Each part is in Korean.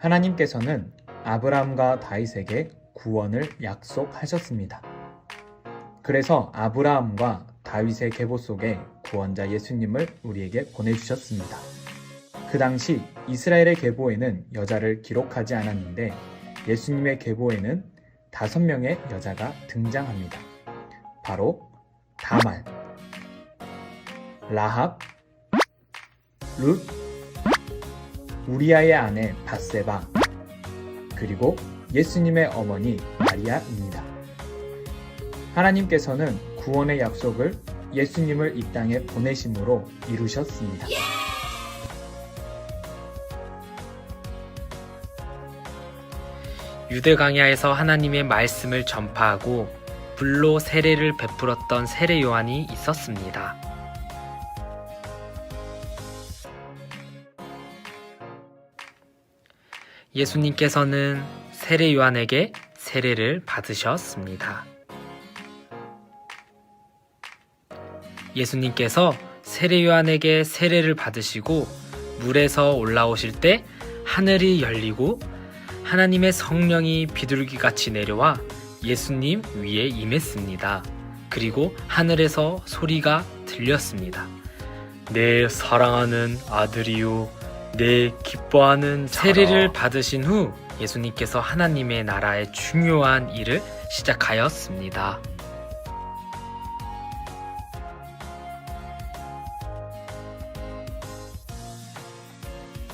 하나님께서는 아브라함과 다윗에게 구원을 약속하셨습니다. 그래서 아브라함과 다윗의 계보 속에 구원자 예수님을 우리에게 보내주셨습니다. 그 당시 이스라엘의 계보에는 여자를 기록하지 않았는데 예수님의 계보에는 다섯 명의 여자가 등장합니다. 바로 다말, 라합, 룻, 우리아의 아내 바세바, 그리고 예수님의 어머니 마리아입니다. 하나님께서는 구원의 약속을 예수님을 이 땅에 보내심으로 이루셨습니다. 유대 강야에서 하나님의 말씀을 전파하고 불로 세례를 베풀었던 세례 요한이 있었습니다. 예수님께서는 세례 요한에게 세례를 받으셨습니다. 예수님께서 세례 요한에게 세례를 받으시고 물에서 올라오실 때 하늘이 열리고 하나님의 성령이 비둘기 같이 내려와 예수님 위에 임했습니다. 그리고 하늘에서 소리가 들렸습니다. 내 사랑하는 아들이요, 내 기뻐하는 세례를 받으신 후 예수님께서 하나님의 나라의 중요한 일을 시작하였습니다.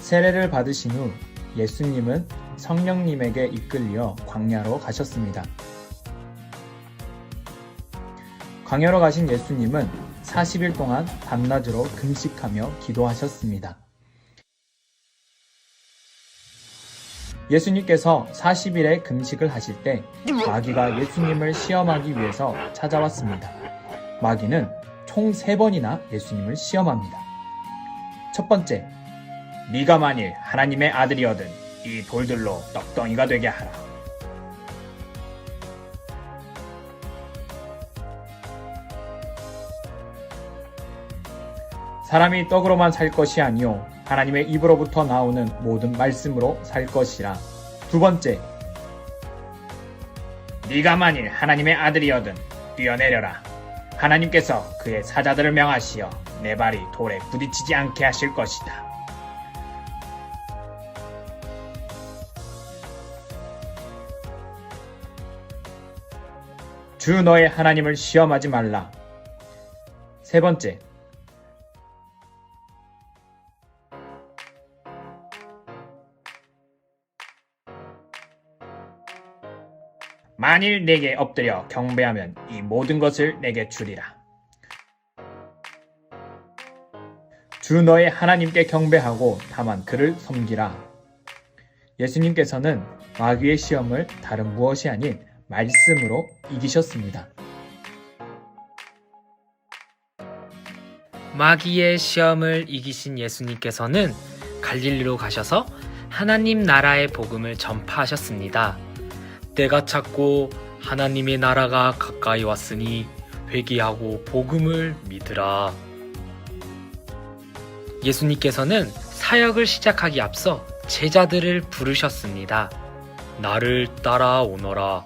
세례를 받으신 후 예수님은 성령님에게 이끌려 광야로 가셨습니다. 광야로 가신 예수님은 40일 동안 밤낮으로 금식하며 기도하셨습니다. 예수님께서 40일의 금식을 하실 때 마귀가 예수님을 시험하기 위해서 찾아왔습니다. 마귀는 총 3번이나 예수님을 시험합니다. 첫 번째, 네가 만일 하나님의 아들이거든 이 돌들로 떡덩이가 되게 하라. 사람이 떡으로만 살 것이 아니요 하나님의 입으로부터 나오는 모든 말씀으로 살 것이라. 두 번째, 네가 만일 하나님의 아들이거든 뛰어내려라. 하나님께서 그의 사자들을 명하시어 내 발이 돌에 부딪히지 않게 하실 것이다. 주 너의 하나님을 시험하지 말라. 세 번째. 만일 내게 엎드려 경배하면 이 모든 것을 내게 주리라. 주 너의 하나님께 경배하고 다만 그를 섬기라. 예수님께서는 마귀의 시험을 다른 무엇이 아닌 말씀으로 이기셨습니다. 마귀의 시험을 이기신 예수님께서는 갈릴리로 가셔서 하나님 나라의 복음을 전파하셨습니다. 때가 찼고 하나님의 나라가 가까이 왔으니 회개하고 복음을 믿으라. 예수님께서는 사역을 시작하기 앞서 제자들을 부르셨습니다. 나를 따라오너라.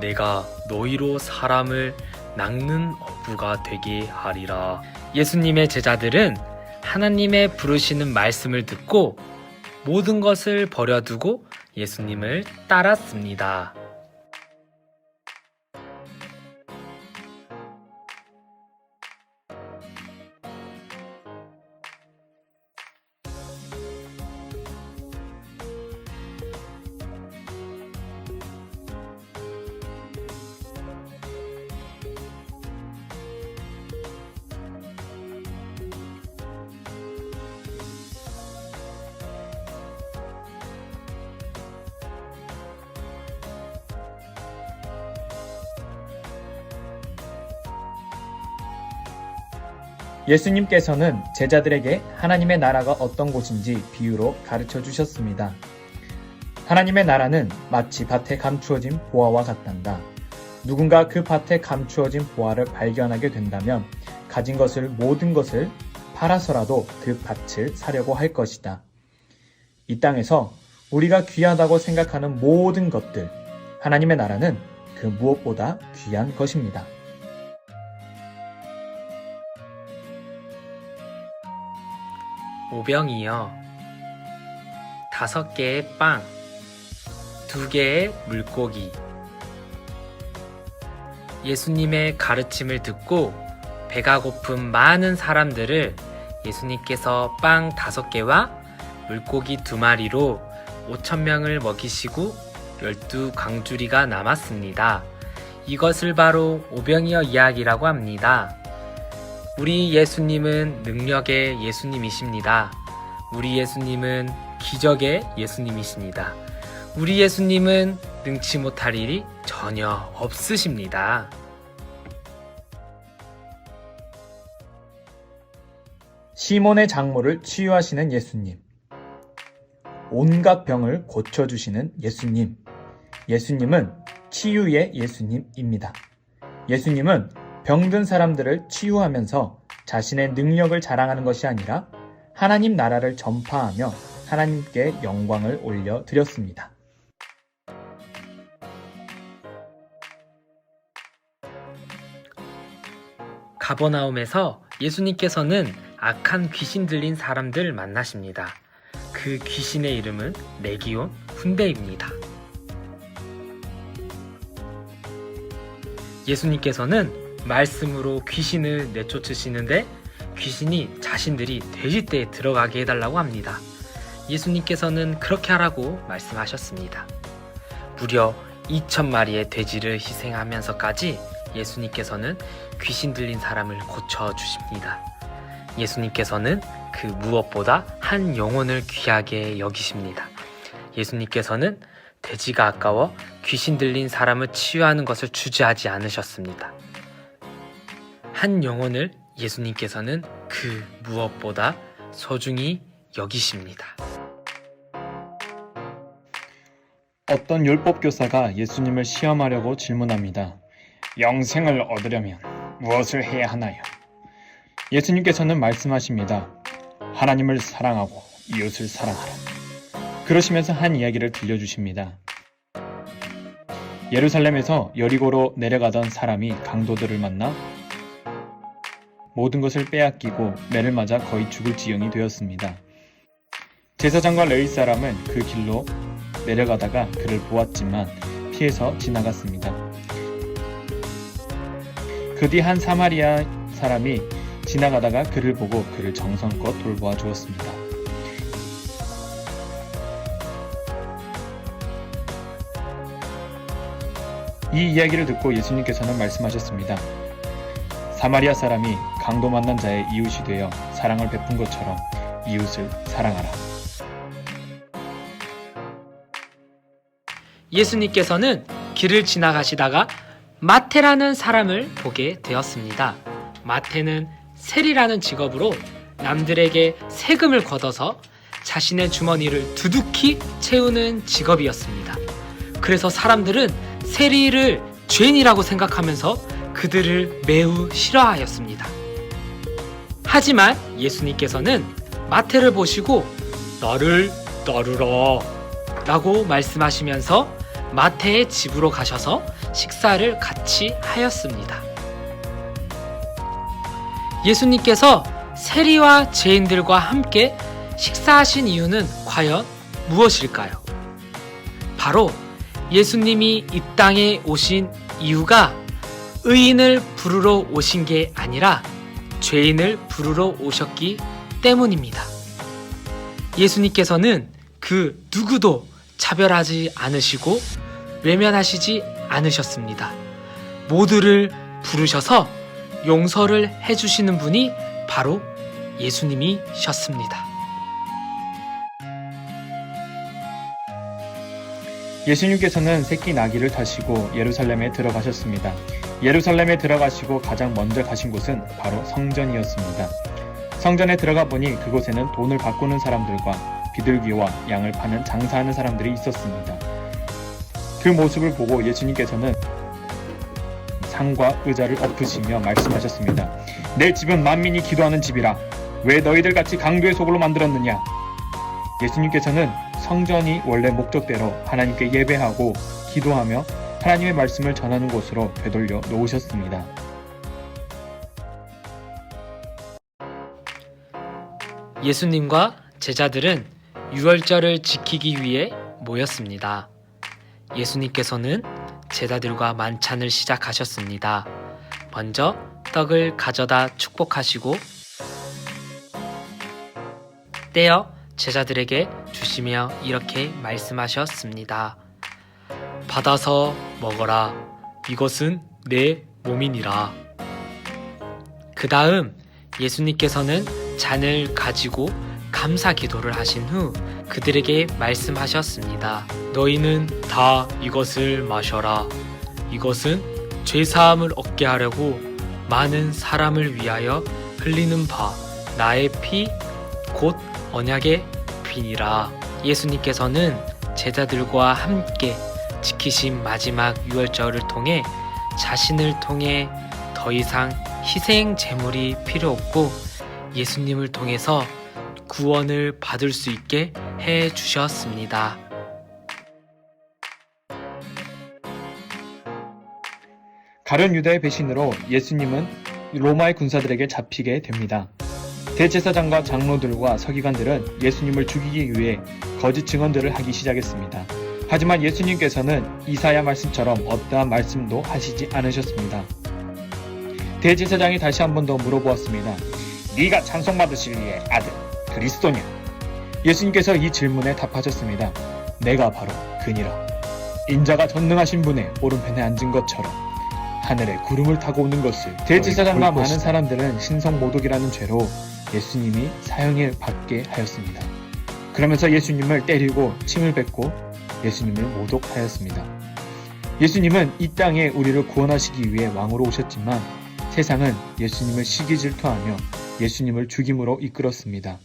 내가 너희로 사람을 낚는 어부가 되게 하리라. 예수님의 제자들은 하나님의 부르시는 말씀을 듣고 모든 것을 버려두고 예수님을 따랐습니다. 예수님께서는 제자들에게 하나님의 나라가 어떤 곳인지 비유로 가르쳐 주셨습니다. 하나님의 나라는 마치 밭에 감추어진 보화와 같단다. 누군가 그 밭에 감추어진 보화를 발견하게 된다면 가진 것을 모든 것을 팔아서라도 그 밭을 사려고 할 것이다. 이 땅에서 우리가 귀하다고 생각하는 모든 것들, 하나님의 나라는 그 무엇보다 귀한 것입니다. 오병이여 다섯 개의 빵, 두 개의 물고기. 예수님의 가르침을 듣고 배가 고픈 많은 사람들을 예수님께서 빵 다섯 개와 물고기 두 마리로 오천 명을 먹이시고 열두 강주리가 남았습니다. 이것을 바로 오병이어 이야기라고 합니다. 우리 예수님은 능력의 예수님이십니다. 우리 예수님은 기적의 예수님이십니다. 우리 예수님은 능치 못할 일이 전혀 없으십니다. 시몬의 장모를 치유하시는 예수님. 온갖 병을 고쳐주시는 예수님. 예수님은 치유의 예수님입니다. 예수님은 병든 사람들을 치유하면서 자신의 능력을 자랑하는 것이 아니라 하나님 나라를 전파하며 하나님께 영광을 올려 드렸습니다. 가버나움에서 예수님께서는 악한 귀신 들린 사람들 만나십니다. 그 귀신의 이름은 레기온 훈대입니다. 예수님께서는 말씀으로 귀신을 내쫓으시는데 귀신이 자신들이 돼지떼에 들어가게 해달라고 합니다. 예수님께서는 그렇게 하라고 말씀하셨습니다. 무려 2천 마리의 돼지를 희생하면서까지 예수님께서는 귀신 들린 사람을 고쳐 주십니다. 예수님께서는 그 무엇보다 한 영혼을 귀하게 여기십니다. 예수님께서는 돼지가 아까워 귀신 들린 사람을 치유하는 것을 주저하지 않으셨습니다. 한 영혼을 예수님께서는 그 무엇보다 소중히 여기십니다. 어떤 율법 교사가 예수님을 시험하려고 질문합니다. 영생을 얻으려면 무엇을 해야 하나요? 예수님께서는 말씀하십니다. 하나님을 사랑하고 이웃을 사랑하라. 그러시면서 한 이야기를 들려주십니다. 예루살렘에서 여리고로 내려가던 사람이 강도들을 만나 모든 것을 빼앗기고 매를 맞아 거의 죽을 지경이 되었습니다. 제사장과 레위 사람은 그 길로 내려가다가 그를 보았지만 피해서 지나갔습니다. 그 뒤 한 사마리아 사람이 지나가다가 그를 보고 그를 정성껏 돌보아 주었습니다. 이 이야기를 듣고 예수님께서는 말씀하셨습니다. 사마리아 사람이 강도 만난 자의 이웃이 되어 사랑을 베푼 것처럼 이웃을 사랑하라. 예수님께서는 길을 지나가시다가 마테라는 사람을 보게 되었습니다. 마테는 세리라는 직업으로 남들에게 세금을 걷어서 자신의 주머니를 두둑히 채우는 직업이었습니다. 그래서 사람들은 세리를 죄인이라고 생각하면서 그들을 매우 싫어하였습니다. 하지만 예수님께서는 마테를 보시고 너를 따르라 라고 말씀하시면서 마태의 집으로 가셔서 식사를 같이 하였습니다. 예수님께서 세리와 죄인들과 함께 식사하신 이유는 과연 무엇일까요? 바로 예수님이 이 땅에 오신 이유가 의인을 부르러 오신 게 아니라 죄인을 부르러 오셨기 때문입니다. 예수님께서는 그 누구도 차별하지 않으시고 외면하시지 않으셨습니다. 모두를 부르셔서 용서를 해주시는 분이 바로 예수님이셨습니다. 예수님께서는 새끼 나귀를 타시고 예루살렘에 들어가셨습니다. 예루살렘에 들어가시고 가장 먼저 가신 곳은 바로 성전이었습니다. 성전에 들어가 보니 그곳에는 돈을 바꾸는 사람들과 비둘기와 양을 파는 장사하는 사람들이 있었습니다. 그 모습을 보고 예수님께서는 상과 의자를 엎으시며 말씀하셨습니다. 내 집은 만민이 기도하는 집이라 왜 너희들 같이 강도의 속으로 만들었느냐? 예수님께서는 성전이 원래 목적대로 하나님께 예배하고 기도하며 하나님의 말씀을 전하는 곳으로 되돌려 놓으셨습니다. 예수님과 제자들은 유월절을 지키기 위해 모였습니다. 예수님께서는 제자들과 만찬을 시작하셨습니다. 먼저 떡을 가져다 축복하시고 떼어 제자들에게 주시며 이렇게 말씀하셨습니다. 받아서 먹어라. 이것은 내 몸이니라. 그 다음 예수님께서는 잔을 가지고 감사 기도를 하신 후 그들에게 말씀하셨습니다. 너희는 다 이것을 마셔라. 이것은 죄사함을 얻게 하려고 많은 사람을 위하여 흘리는 바 나의 피 곧 언약의 피니라. 예수님께서는 제자들과 함께 지키신 마지막 유월절을 통해 자신을 통해 더 이상 희생 제물이 필요 없고 예수님을 통해서 구원을 받을 수 있게 해 주셨습니다. 가련 유다의 배신으로 예수님은 로마의 군사들에게 잡히게 됩니다. 대제사장과 장로들과 서기관들은 예수님을 죽이기 위해 거짓 증언들을 하기 시작했습니다. 하지만 예수님께서는 이사야 말씀처럼 어떠한 말씀도 하시지 않으셨습니다. 대제사장이 다시 한 번 더 물어보았습니다. 네가 찬송받으실 이의 아들 그리스도냐? 예수님께서 이 질문에 답하셨습니다. 내가 바로 그니라. 인자가 전능하신 분의 오른편에 앉은 것처럼 하늘에 구름을 타고 오는 것을 대제사장과 볼 많은. 사람들은 신성 모독이라는 죄로 예수님이 사형을 받게 하였습니다. 그러면서 예수님을 때리고 침을 뱉고 예수님을 모독하였습니다. 예수님은 이 땅에 우리를 구원하시기 위해 왕으로 오셨지만 세상은 예수님을 시기 질투하며 예수님을 죽임으로 이끌었습니다.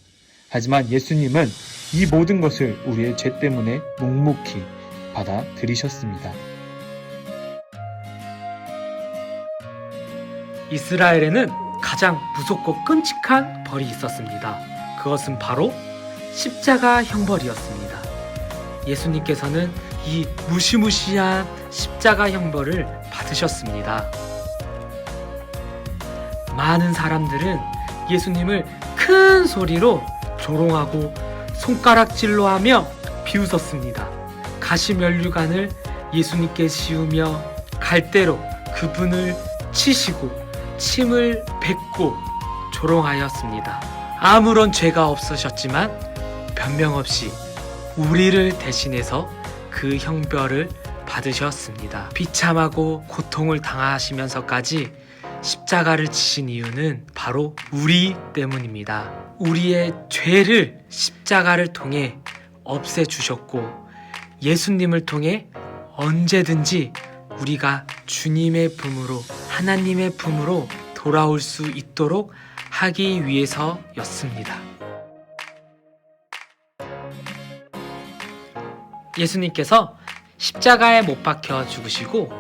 하지만 예수님은 이 모든 것을 우리의 죄 때문에 묵묵히 받아들이셨습니다. 이스라엘에는 가장 무섭고 끔찍한 벌이 있었습니다. 그것은 바로 십자가 형벌이었습니다. 예수님께서는 이 무시무시한 십자가 형벌을 받으셨습니다. 많은 사람들은 예수님을 큰 소리로 조롱하고 손가락질로 하며 비웃었습니다. 가시면류관을 예수님께 씌우며 갈대로 그분을 치시고 침을 뱉고 조롱하였습니다. 아무런 죄가 없으셨지만 변명 없이 우리를 대신해서 그 형벌을 받으셨습니다. 비참하고 고통을 당하시면서까지 십자가를 지신 이유는 바로 우리 때문입니다. 우리의 죄를 십자가를 통해 없애주셨고 예수님을 통해 언제든지 우리가 주님의 품으로 하나님의 품으로 돌아올 수 있도록 하기 위해서였습니다. 예수님께서 십자가에 못 박혀 죽으시고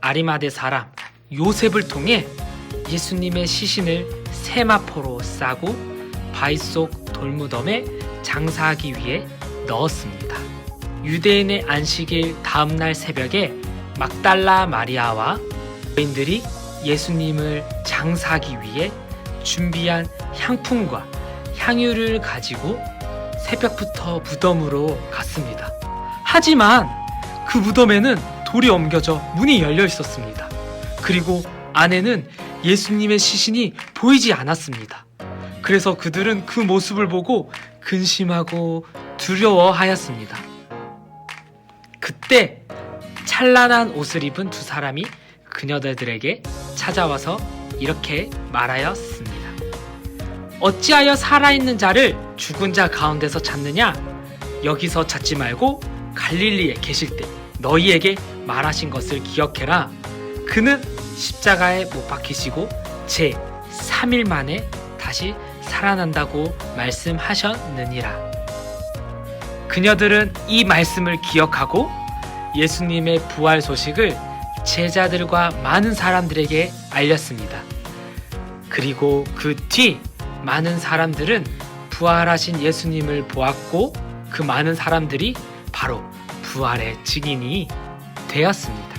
아리마대 사람 요셉을 통해 예수님의 시신을 세마포로 싸고 바위 속 돌무덤에 장사하기 위해 넣었습니다. 유대인의 안식일 다음날 새벽에 막달라 마리아와 여인들이 예수님을 장사하기 위해 준비한 향품과 향유를 가지고 새벽부터 무덤으로 갔습니다. 하지만 그 무덤에는 돌이 옮겨져 문이 열려 있었습니다. 그리고 안에는 예수님의 시신이 보이지 않았습니다. 그래서 그들은 그 모습을 보고 근심하고 두려워하였습니다. 그때 찬란한 옷을 입은 두 사람이 그녀들에게 찾아와서 이렇게 말하였습니다. 어찌하여 살아있는 자를 죽은 자 가운데서 찾느냐? 여기서 찾지 말고 갈릴리에 계실 때 너희에게 말하신 것을 기억해라. 그는 십자가에 못 박히시고 제 3일 만에 다시 살아난다고 말씀하셨느니라. 그녀들은 이 말씀을 기억하고 예수님의 부활 소식을 제자들과 많은 사람들에게 알렸습니다. 그리고 그 뒤 많은 사람들은 부활하신 예수님을 보았고 그 많은 사람들이 바로 부활의 증인이 되었습니다.